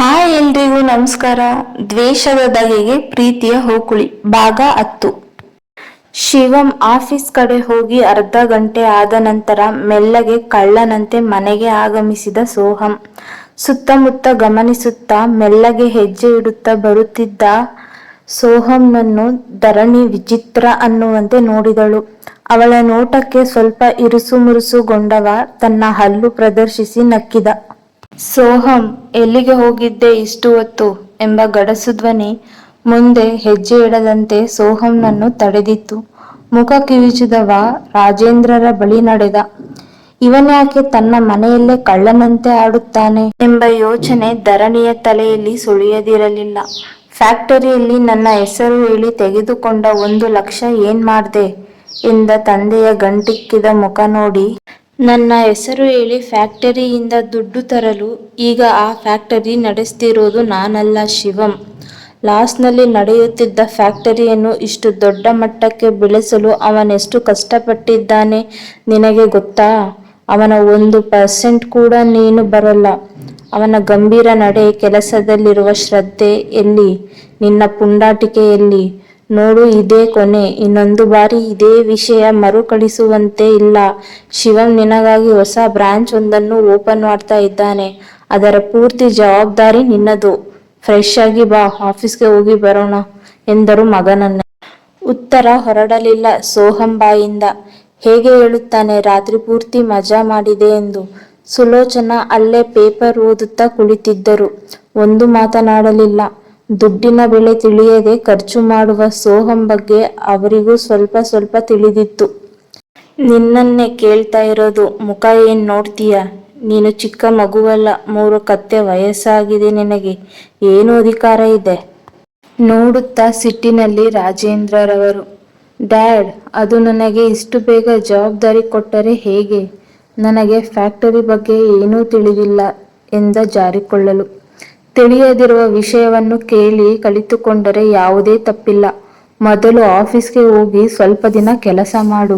Hi ಎಲ್ರಿಗೂ ನಮಸ್ಕಾರ. ದ್ವೇಷದ ದಗೆಗೆ ಪ್ರೀತಿಯ ಹೋಕುಳಿ. ಭಾಗ ಹತ್ತು. ಶಿವಂ ಆಫೀಸ್ ಕಡೆ ಹೋಗಿ ಅರ್ಧ ಗಂಟೆ ಆದ ನಂತರ ಮೆಲ್ಲಗೆ ಕಳ್ಳನಂತೆ ಮನೆಗೆ ಆಗಮಿಸಿದ ಸೋಹಂ. ಸುತ್ತಮುತ್ತ ಗಮನಿಸುತ್ತಾ ಮೆಲ್ಲಗೆ ಹೆಜ್ಜೆ ಇಡುತ್ತಾ ಬರುತ್ತಿದ್ದ ಸೋಹಂನನ್ನು ಧರಣಿ ವಿಚಿತ್ರ ಅನ್ನುವಂತೆ ನೋಡಿದಳು. ಅವಳ ನೋಟಕ್ಕೆ ಸ್ವಲ್ಪ ಇರುಸುಮುರುಸುಗೊಂಡವ ತನ್ನ ಹಲ್ಲು ಪ್ರದರ್ಶಿಸಿ ನಕ್ಕಿದ. ಸೋಹಂ, ಎಲ್ಲಿಗೆ ಹೋಗಿದ್ದೆ ಇಷ್ಟು ಹೊತ್ತು? ಎಂಬ ಗಡಸು ಧ್ವನಿ ಮುಂದೆ ಹೆಜ್ಜೆ ಇಡದಂತೆ ಸೋಹಂನನ್ನು ತಡೆದಿತ್ತು. ಮುಖ ಕಿವಿಚಿದವ ರಾಜೇಂದ್ರರ ಬಳಿ ನಡೆದ ಇವನ್ಯಾಕೆ ತನ್ನ ಮನೆಯಲ್ಲೇ ಕಳ್ಳನಂತೆ ಆಡುತ್ತಾನೆ? ಎಂಬ ಯೋಚನೆ ಧರಣಿಯ ತಲೆಯಲ್ಲಿ ಸುಳಿಯದಿರಲಿಲ್ಲ. ಫ್ಯಾಕ್ಟರಿಯಲ್ಲಿ ನನ್ನ ಹೆಸರು ಹೇಳಿ ತೆಗೆದುಕೊಂಡ ಒಂದು ಲಕ್ಷ ಏನ್ ಮಾಡ್ದೆ? ಎಂದ ತಂದೆಯ ಗಂಟಿಕ್ಕಿದ ಮುಖ ನೋಡಿ ನನ್ನ ಹೆಸರು ಹೇಳಿ ಫ್ಯಾಕ್ಟರಿಯಿಂದ ದುಡ್ಡು ತರಲು ಈಗ ಆ ಫ್ಯಾಕ್ಟರಿ ನಡೆಸ್ತಿರೋದು ನಾನಲ್ಲ ಶಿವಂ. ಲಾಸ್ನಲ್ಲಿ ನಡೆಯುತ್ತಿದ್ದ ಫ್ಯಾಕ್ಟರಿಯನ್ನು ಇಷ್ಟು ದೊಡ್ಡ ಮಟ್ಟಕ್ಕೆ ಬೆಳೆಸಲು ಅವನೆಷ್ಟು ಕಷ್ಟಪಟ್ಟಿದ್ದಾನೆ ನಿನಗೆ ಗೊತ್ತಾ? ಅವನ ಒಂದು ಪರ್ಸೆಂಟ್ ಕೂಡ ನೀನು ಬರಲ್ಲ. ಅವನ ಗಂಭೀರ ನಡೆ ಕೆಲಸದಲ್ಲಿರುವ ಶ್ರದ್ಧೆ ಎಲ್ಲಿ? ನಿನ್ನ ಪುಂಡಾಟಿಕೆ ಎಲ್ಲಿ? ನೋಡು ಇದೇ ಕೊನೆ. ಇನ್ನೊಂದು ಬಾರಿ ಇದೇ ವಿಷಯ ಮರುಕಳಿಸುವಂತೆ ಇಲ್ಲ. ಶಿವಂ ನಿನಗಾಗಿ ಹೊಸ ಬ್ರಾಂಚ್ ಒಂದನ್ನು ಓಪನ್ ಮಾಡ್ತಾ ಇದ್ದಾನೆ. ಅದರ ಪೂರ್ತಿ ಜವಾಬ್ದಾರಿ ನಿನ್ನದು. ಫ್ರೆಶ್ ಆಗಿ ಬಾ, ಆಫೀಸ್ಗೆ ಹೋಗಿ ಬರೋಣ, ಎಂದರು ಮಗನನ್ನ. ಉತ್ತರ ಹೊರಡಲಿಲ್ಲ ಸೋಹಂ ಬಾಯಿಂದ. ಹೇಗೆ ಹೇಳುತ್ತಾನೆ, ರಾತ್ರಿ ಪೂರ್ತಿ ಮಜಾ ಮಾಡಿದೆ ಎಂದು. ಸುಲೋಚನಾ ಅಲ್ಲೇ ಪೇಪರ್ ಓದುತ್ತಾ ಕುಳಿತಿದ್ದರು. ಒಂದು ಮಾತನಾಡಲಿಲ್ಲ. ದುಡ್ಡಿನ ಬೆಲೆ ತಿಳಿಯದೆ ಖರ್ಚು ಮಾಡುವ ಸೋಹಂ ಬಗ್ಗೆ ಅವರಿಗೂ ಸ್ವಲ್ಪ ಸ್ವಲ್ಪ ತಿಳಿದಿತ್ತು. ನಿನ್ನನ್ನೇ ಕೇಳ್ತಾ ಇರೋದು, ಮುಖ ಏನ್ ನೋಡ್ತೀಯ? ನೀನು ಚಿಕ್ಕ ಮಗುವಲ್ಲ, ಮೂರು ಕತ್ತೆ ವಯಸ್ಸಾಗಿದೆ ನಿನಗೆ. ಏನು ಅಧಿಕಾರ ಇದೆ? ನೋಡುತ್ತಾ ಸಿಟ್ಟಿನಲ್ಲಿ ರಾಜೇಂದ್ರರವರು. ಡ್ಯಾಡ್, ಅದು ನನಗೆ ಇಷ್ಟು ಬೇಗ ಜವಾಬ್ದಾರಿ ಕೊಟ್ಟರೆ ಹೇಗೆ? ನನಗೆ ಫ್ಯಾಕ್ಟರಿ ಬಗ್ಗೆ ಏನೂ ತಿಳಿದಿಲ್ಲ ಎಂದ ಜಾರಿಕೊಳ್ಳಲು. ತಿಳಿಯದಿರುವ ವಿಷಯವನ್ನು ಕೇಳಿ ಕಲಿತುಕೊಂಡರೆ ಯಾವುದೇ ತಪ್ಪಿಲ್ಲ. ಮೊದಲು ಆಫೀಸ್ಗೆ ಹೋಗಿ ಸ್ವಲ್ಪ ದಿನ ಕೆಲಸ ಮಾಡು.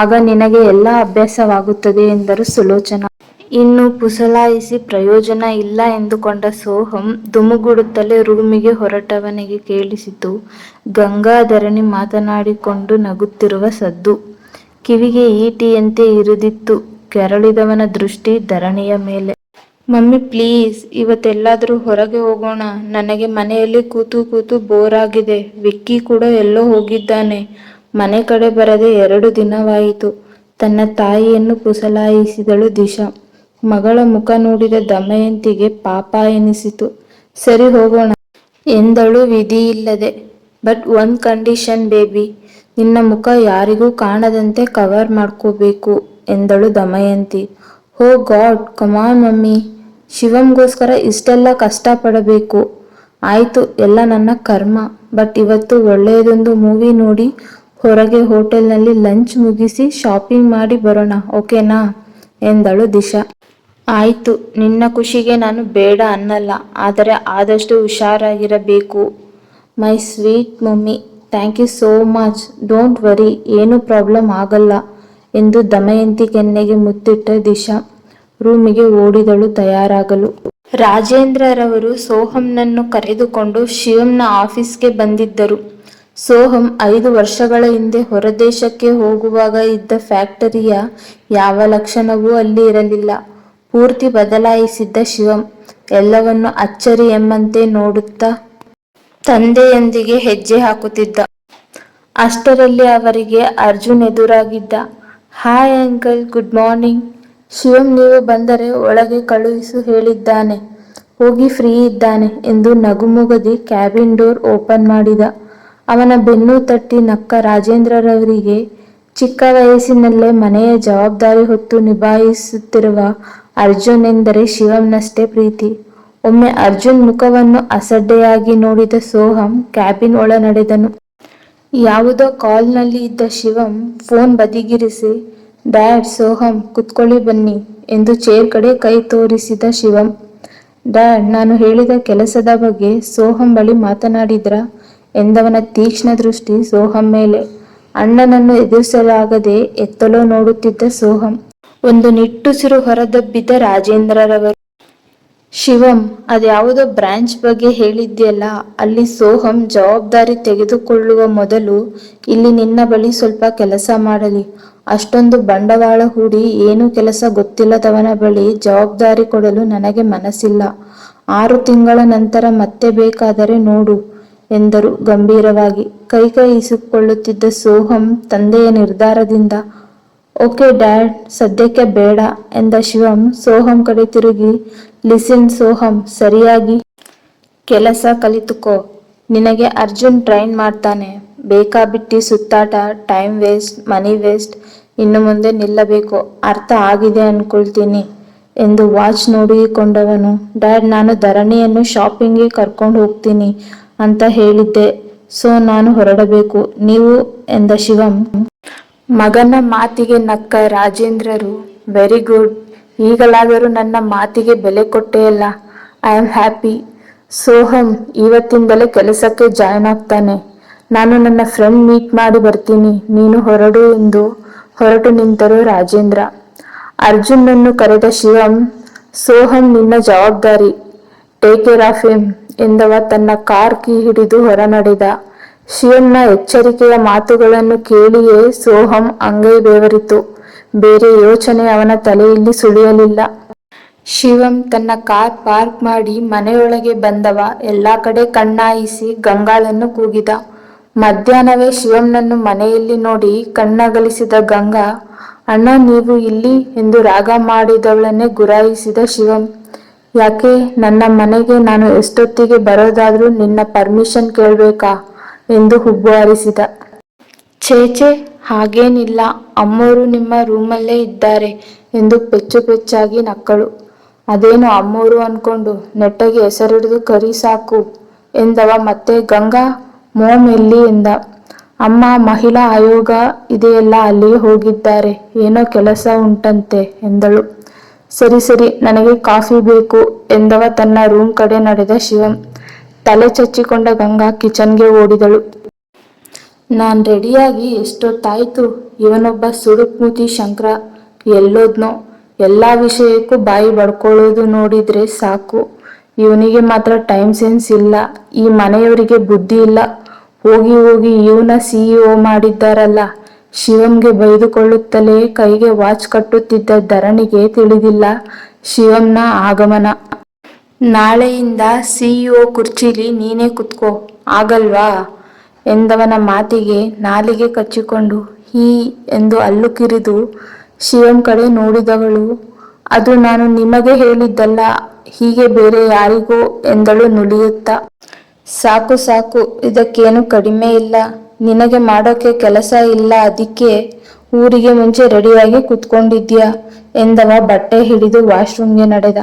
ಆಗ ನಿನಗೆ ಎಲ್ಲ ಅಭ್ಯಾಸವಾಗುತ್ತದೆ ಎಂದರು ಸುಲೋಚನಾ. ಇನ್ನು ಪುಸಲಾಯಿಸಿ ಪ್ರಯೋಜನ ಇಲ್ಲ ಎಂದುಕೊಂಡ ಸೋಹಂ ದುಮುಗುಡುತ್ತಲೇ ರೂಮಿಗೆ ಹೊರಟವನಿಗೆ ಕೇಳಿಸಿತು. ಗಂಗಾಧರಣಿ ಮಾತನಾಡಿಕೊಂಡು ನಗುತ್ತಿರುವ ಸದ್ದು. ಕಿವಿಗೆ ಈಟಿಯಂತೆ ಇರಿದಿತ್ತು. ಕೆರಳಿದವನ ದೃಷ್ಟಿ ಧರಣಿಯ ಮೇಲೆ. ಮಮ್ಮಿ ಪ್ಲೀಸ್ ಇವತ್ತೆಲ್ಲಾದರೂ ಹೊರಗೆ ಹೋಗೋಣ. ನನಗೆ ಮನೆಯಲ್ಲಿ ಕೂತು ಕೂತು ಬೋರ್ ಆಗಿದೆ. ವಿಕ್ಕಿ ಕೂಡ ಎಲ್ಲೋ ಹೋಗಿದ್ದಾನೆ. ಮನೆ ಕಡೆ ಬರದೆ ಎರಡು ದಿನವಾಯಿತು. ತನ್ನ ತಾಯಿಯನ್ನು ಪುಸಲಾಯಿಸಿದಳು ದಿಶಾ. ಮಗಳ ಮುಖ ನೋಡಿದ ದಮಯಂತಿಗೆ ಪಾಪ ಎನಿಸಿತು. ಸರಿ ಹೋಗೋಣ ಎಂದಳು ವಿಧಿ ಇಲ್ಲದೆ. ಬಟ್ ಒಂದು ಕಂಡೀಷನ್ ಬೇಬಿ ನಿನ್ನ ಮುಖ ಯಾರಿಗೂ ಕಾಣದಂತೆ ಕವರ್ ಮಾಡ್ಕೋಬೇಕು ಎಂದಳು ದಮಯಂತಿ. ಹೋ ಗಾಡ್ ಕಮಾನ್ ಮಮ್ಮಿ. ಶಿವಂಗೋಸ್ಕರ ಇಷ್ಟೆಲ್ಲ ಕಷ್ಟಪಡಬೇಕು. ಆಯಿತು, ಎಲ್ಲ ನನ್ನ ಕರ್ಮ. ಬಟ್ ಇವತ್ತು ಒಳ್ಳೆಯದೊಂದು ಮೂವಿ ನೋಡಿ ಹೊರಗೆ ಹೋಟೆಲ್ನಲ್ಲಿ ಲಂಚ್ ಮುಗಿಸಿ ಶಾಪಿಂಗ್ ಮಾಡಿ ಬರೋಣ, ಓಕೆನಾ? ಎಂದಳು ದಿಶಾ. ಆಯಿತು, ನಿನ್ನ ಖುಷಿಗೆ ನಾನು ಬೇಡ ಅನ್ನಲ್ಲ, ಆದರೆ ಆದಷ್ಟು ಹುಷಾರಾಗಿರಬೇಕು. My sweet mummy, thank you so much. Don't worry, ಏನು ಪ್ರಾಬ್ಲಮ್ ಆಗಲ್ಲ ಎಂದು ದಮಯಂತಿ ಕೆನ್ನೆಗೆ ಮುತ್ತಿಟ್ಟ ದಿಶಾ. ರೂಮಿಗೆ ಓಡಿದಳು ತಯಾರಾಗಲು. ರಾಜೇಂದ್ರರವರು ಸೋಹಂನನ್ನು ಕರೆದುಕೊಂಡು ಶಿವಂನ ಆಫೀಸ್ಗೆ ಬಂದಿದ್ದರು. ಸೋಹಂ ಐದು ವರ್ಷಗಳ ಹಿಂದೆ ಹೊರದೇಶಕ್ಕೆ ಹೋಗುವಾಗ ಇದ್ದ ಫ್ಯಾಕ್ಟರಿಯ ಯಾವ ಲಕ್ಷಣವೂ ಅಲ್ಲಿ ಇರಲಿಲ್ಲ. ಪೂರ್ತಿ ಬದಲಾಯಿಸಿದ್ದ ಶಿವಂ, ಎಲ್ಲವನ್ನು ಅಚ್ಚರಿ ಎಂಬಂತೆ ನೋಡುತ್ತಾ ತಂದೆಯೊಂದಿಗೆ ಹೆಜ್ಜೆ ಹಾಕುತ್ತಿದ್ದ. ಅಷ್ಟರಲ್ಲಿ ಅವರಿಗೆ Arjun ಎದುರಾಗಿದ್ದ hi uncle good morning Shivam ನೀವು ಬಂದರೆ ಒಳಗೆ ಕಳುಹಿಸು ಹೇಳಿದ್ದಾನೆ. ಹೋಗಿ ಫ್ರೀ ಇದ್ದಾನೆ ಎಂದು ನಗುಮುಗದಿ ಕ್ಯಾಬಿನ್ ಡೋರ್ ಓಪನ್ ಮಾಡಿದ. ಅವನ ಬೆನ್ನು ತಟ್ಟಿ ನಕ್ಕ ರಾಜೇಂದ್ರರವರಿಗೆ, ಚಿಕ್ಕ ವಯಸ್ಸಿನಲ್ಲೇ ಮನೆಯ ಜವಾಬ್ದಾರಿ ಹೊತ್ತು ನಿಭಾಯಿಸುತ್ತಿರುವ ಅರ್ಜುನ್ ಎಂದರೆ ಶಿವಂನಷ್ಟೇ ಪ್ರೀತಿ. ಒಮ್ಮೆ ಅರ್ಜುನ್ ಮುಖವನ್ನು ಅಸಡ್ಡೆಯಾಗಿ ನೋಡಿದ ಸೋಹಂ ಕ್ಯಾಬಿನ್ ಒಳ ನಡೆದನು ಯಾವುದೋ ಕಾಲ್ನಲ್ಲಿ ಇದ್ದ ಶಿವಂ ಫೋನ್ ಬದಿಗಿರಿಸಿ ಡ್ಯಾಡ್ ಸೋಹಂ ಕುತ್ಕೊಳ್ಳಿ ಬನ್ನಿ ಎಂದು ಚೇರ್ ಕಡೆ ಕೈ ತೋರಿಸಿದ ಶಿವಂ. ಡ್ಯಾಡ್, ನಾನು ಹೇಳಿದ ಕೆಲಸದ ಬಗ್ಗೆ ಸೋಹಂ ಬಳಿ ಮಾತನಾಡಿದ್ರ ಎಂದವನ ತೀಕ್ಷ್ಣ ದೃಷ್ಟಿ ಸೋಹಂ ಮೇಲೆ. ಅಣ್ಣನನ್ನು ಎದುರಿಸಲಾಗದೆ ಎತ್ತಲೋ ನೋಡುತ್ತಿದ್ದ ಸೋಹಂ. ಒಂದು ನಿಟ್ಟುಸಿರು ಹೊರದಬ್ಬಿದ್ದ ರಾಜೇಂದ್ರರವರು ಶಿವಂ, ಅದ್ಯಾವುದೋ ಬ್ರಾಂಚ್ ಬಗ್ಗೆ ಹೇಳಿದ್ಯಲ್ಲ, ಅಲ್ಲಿ ಸೋಹಂ ಜವಾಬ್ದಾರಿ ತೆಗೆದುಕೊಳ್ಳುವ ಮೊದಲು ಇಲ್ಲಿ ನಿನ್ನ ಬಳಿ ಸ್ವಲ್ಪ ಕೆಲಸ ಮಾಡಲಿ. ಅಷ್ಟೊಂದು ಬಂಡವಾಳ ಹೂಡಿ ಏನೂ ಕೆಲಸ ಗೊತ್ತಿಲ್ಲದವನ ಬಳಿ ಜವಾಬ್ದಾರಿ ಕೊಡಲು ನನಗೆ ಮನಸ್ಸಿಲ್ಲ. ಆರು ತಿಂಗಳ ನಂತರ ಮತ್ತೆ ಬೇಕಾದರೆ ನೋಡು, ಎಂದರು ಗಂಭೀರವಾಗಿ. ಕೈಕೈಯಿಸಿಕೊಳ್ಳುತ್ತಿದ್ದ ಸೋಹಂ ತಂದೆಯ ನಿರ್ಧಾರದಿಂದ ಓಕೆ ಡ್ಯಾಡ್, ಸದ್ಯಕ್ಕೆ ಬೇಡ ಎಂದ ಶಿವಂ ಸೋಹಂ ಕಡೆ ತಿರುಗಿ, ಲಿಸಿನ್ ಸೋಹಂ, ಸರಿಯಾಗಿ ಕೆಲಸ ಕಲಿತುಕೋ. ನಿನಗೆ ಅರ್ಜುನ್ ಟ್ರೈನ್ ಮಾಡ್ತಾನೆ. ಬೇಕಾಬಿಟ್ಟಿ ಸುತ್ತಾಟ, ಟೈಮ್ ವೇಸ್ಟ್, ಮನಿ ವೇಸ್ಟ್, ಇನ್ನು ಮುಂದೆ ನಿಲ್ಲಬೇಕು. ಅರ್ಥ ಆಗಿದೆ ಅನ್ಕೊಳ್ತೀನಿ ಎಂದು ವಾಚ್ ನೋಡಿಕೊಂಡವನು. ಡ್ಯಾಡ್, ನಾನು ಧರಣಿಯನ್ನು ಶಾಪಿಂಗ್ಗೆ ಕರ್ಕೊಂಡು ಹೋಗ್ತೀನಿ ಅಂತ ಹೇಳಿದ್ದೆ. ಸೊ, ನಾನು ಹೊರಡಬೇಕು. ನೀವು? ಎಂದ ಶಿವಂ. ಮಗನ ಮಾತಿಗೆ ನಕ್ಕ ರಾಜೇಂದ್ರರು ವೆರಿ ಗುಡ್ ಈಗಲಾದರೂ ನನ್ನ ಮಾತಿಗೆ ಬೆಲೆ ಕೊಟ್ಟೆಯಲ್ಲ ಐ ಆಮ್ ಹ್ಯಾಪಿ ಸೋಹಮ್ ಇವತ್ತಿಂದಲೇ ಕೆಲಸಕ್ಕೆ ಜಾಯ್ನ್ ಆಗ್ತಾನೆ. ನಾನು ನನ್ನ ಫ್ರೆಂಡ್ ಮೀಟ್ ಮಾಡಿ ಬರ್ತೀನಿ. ನೀನು ಹೊರಡು ಎಂದು ಹೊರಟು ನಿಂತರು ರಾಜೇಂದ್ರ. ಅರ್ಜುನನ್ನು ಕರೆದ ಶಿವಂ ಸೋಹಮ್ ನಿನ್ನ ಜವಾಬ್ದಾರಿ. ಟೇಕ್ ಕೇರ್ ಆಫ್ ಹಿಮ್ ಎಂದವ ತನ್ನ ಕಾರ್ ಕೀ ಹಿಡಿದು ಹೊರನಡೆದ. ಶಿವನ್ನ ಎಚ್ಚರಿಕೆಯ ಮಾತುಗಳನ್ನು ಕೇಳಿಯೇ ಸೋಹಂ ಅಂಗೈ ಬೇವರಿತು. ಬೇರೆ ಯೋಚನೆ ಅವನ ತಲೆಯಲ್ಲಿ ಸುಳಿಯಲಿಲ್ಲ. ಶಿವಂ ತನ್ನ ಕಾರ್ ಪಾರ್ಕ್ ಮಾಡಿ ಮನೆಯೊಳಗೆ ಬಂದವ. ಎಲ್ಲಾ ಕಡೆ ಕಣ್ಣಾಯಿಸಿ ಗಂಗಾಳನ್ನು ಕೂಗಿದ. ಮಧ್ಯಾಹ್ನವೇ ಶಿವಂನನ್ನು ಮನೆಯಲ್ಲಿ ನೋಡಿ ಕಣ್ಣಗಲಿಸಿದ ಗಂಗಾ, ಅಣ್ಣ, ನೀವು ಇಲ್ಲಿ? ಎಂದು ರಾಗ ಮಾಡಿದವಳನ್ನೇ ಗುರಾಯಿಸಿದ ಶಿವಂ, ಯಾಕೆ? ನನ್ನ ಮನೆಗೆ ನಾನು ಎಷ್ಟೊತ್ತಿಗೆ ಬರೋದಾದ್ರೂ ನಿನ್ನ ಪರ್ಮಿಷನ್ ಕೇಳ್ಬೇಕಾ? ಎಂದು ಹುಬ್ಬು ಹಾರಿಸಿದ ಛೇ, ಹಾಗೇನಿಲ್ಲ, ಅಮ್ಮೋರು ನಿಮ್ಮ ರೂಮಲ್ಲೇ ಇದ್ದಾರೆ ಎಂದು ಪೆಚ್ಚು ಪೆಚ್ಚಾಗಿ ನಕ್ಕಳು. ಅದೇನು ಅಮ್ಮೋರು ಅನ್ಕೊಂಡು ನೆಟ್ಟಗೆ ಹೆಸರಿಡಿದು ಕರಿ ಸಾಕು ಎಂದವ ಮತ್ತೆ ಗಂಗಾ ಮೋಮ್ ಎಲ್ಲಿ ಎಂದ. ಅಮ್ಮ, ಮಹಿಳಾ ಆಯೋಗ ಇದೆಯಲ್ಲ ಅಲ್ಲಿಗೆ ಹೋಗಿದ್ದಾರೆ, ಏನೋ ಕೆಲಸ ಉಂಟಂತೆ ಎಂದಳು. ಸರಿ ಸರಿ, ನನಗೆ ಕಾಫಿ ಬೇಕು ಎಂದವ ತನ್ನ ರೂಮ್ ಕಡೆ ನಡೆದ ಶಿವಂ. ತಲೆ ಚಚ್ಚಿಕೊಂಡ ಗಂಗಾ ಕಿಚನ್ಗೆ ಓಡಿದಳು. ನಾನ್ ರೆಡಿಯಾಗಿ ಎಷ್ಟೊತ್ತಾಯ್ತು? ಇವನೊಬ್ಬ ಸುಡುಕ್ಮೂತಿ ಶಂಕರ. ಎಲ್ಲೋದ್ನೋ? ಎಲ್ಲಾ ವಿಷಯಕ್ಕೂ ಬಾಯಿ ಬಡ್ಕೊಳ್ಳೋದು ನೋಡಿದ್ರೆ ಸಾಕು. ಇವನಿಗೆ ಮಾತ್ರ ಟೈಮ್ ಸೆನ್ಸ್ ಇಲ್ಲ. ಈ ಮನೆಯವರಿಗೆ ಬುದ್ಧಿ ಇಲ್ಲ. ಹೋಗಿ ಹೋಗಿ ಇವನ ಸಿಇಒ ಮಾಡಿದ್ದಾರಲ್ಲ. ಶಿವಂಗೆ ಬೈದುಕೊಳ್ಳುತ್ತಲೇ ಕೈಗೆ ವಾಚ್ ಕಟ್ಟುತ್ತಿದ್ದ ಧರಣಿಗೆ ತಿಳಿದಿಲ್ಲ ಶಿವಂನ ಆಗಮನ. ನಾಳೆಯಿಂದ ಸಿಇಒ ಕುರ್ಚಿಲಿ ನೀನೇ ಕುತ್ಕೋ. ಆಗಲ್ವಾ? ಎಂದವನ ಮಾತಿಗೆ ನಾಲಿಗೆ ಕಚ್ಚಿಕೊಂಡು, ಹೀ ಎಂದು ಅಲ್ಲು ಕಿರಿದು ಶಿವಂ ಕಡೆ ನೋಡಿದವಳು, ಅದು ನಾನು ನಿಮಗೆ ಹೇಳಿದ್ದಲ್ಲ, ಹೀಗೆ ಬೇರೆ ಯಾರಿಗೋ ಎಂದಳು ನುಲಿಯುತ್ತಾ. ಸಾಕು ಸಾಕು, ಇದಕ್ಕೇನು ಕಡಿಮೆ ಇಲ್ಲ. ನಿನಗೆ ಮಾಡೋಕೆ ಕೆಲಸ ಇಲ್ಲ, ಅದಕ್ಕೆ ಊರಿಗೆ ಮುಂಚೆ ರೆಡಿಯಾಗಿ ಕುತ್ಕೊಂಡಿದ್ಯಾ? ಎಂದವ ಬಟ್ಟೆ ಹಿಡಿದು ವಾಶ್ರೂಮ್ಗೆ ನಡೆದ.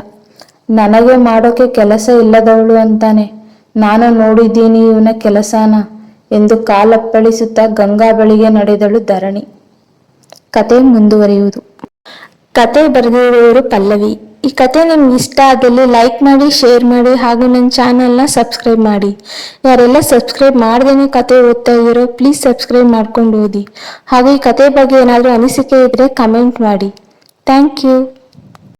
ನನಗೆ ಮಾಡೋಕೆ ಕೆಲಸ ಇಲ್ಲದವಳು ಅಂತಾನೆ. ನಾನು ನೋಡಿದ್ದೀನಿ ಇವನ ಕೆಲಸನ ಎಂದು ಕಾಲಪ್ಪಳಿಸುತ್ತಾ ಗಂಗಾ ಬಳಿಗೆ ನಡೆದಳು ಧರಣಿ. ಕತೆ ಮುಂದುವರಿಯುವುದು. ಕತೆ ಬರೆದಿರುವವರು ಪಲ್ಲವಿ. ಈ ಕತೆ ನಿಮ್ಗೆ ಇಷ್ಟ ಆದಲ್ಲಿ ಲೈಕ್ ಮಾಡಿ ಶೇರ್ ಮಾಡಿ ಹಾಗೂ ನನ್ನ ಚಾನಲ್ನ ಸಬ್ಸ್ಕ್ರೈಬ್ ಮಾಡಿ. ಯಾರೆಲ್ಲ ಸಬ್ಸ್ಕ್ರೈಬ್ ಮಾಡ್ದೇನೆ ಕತೆ ಓದ್ತಾ ಇದ್ದೀರೋ ಪ್ಲೀಸ್ ಸಬ್ಸ್ಕ್ರೈಬ್ ಮಾಡ್ಕೊಂಡು ಓದಿ. ಹಾಗೂ ಈ ಕತೆ ಬಗ್ಗೆ ಏನಾದರೂ ಅನಿಸಿಕೆ ಇದ್ರೆ ಕಮೆಂಟ್ ಮಾಡಿ. Thank you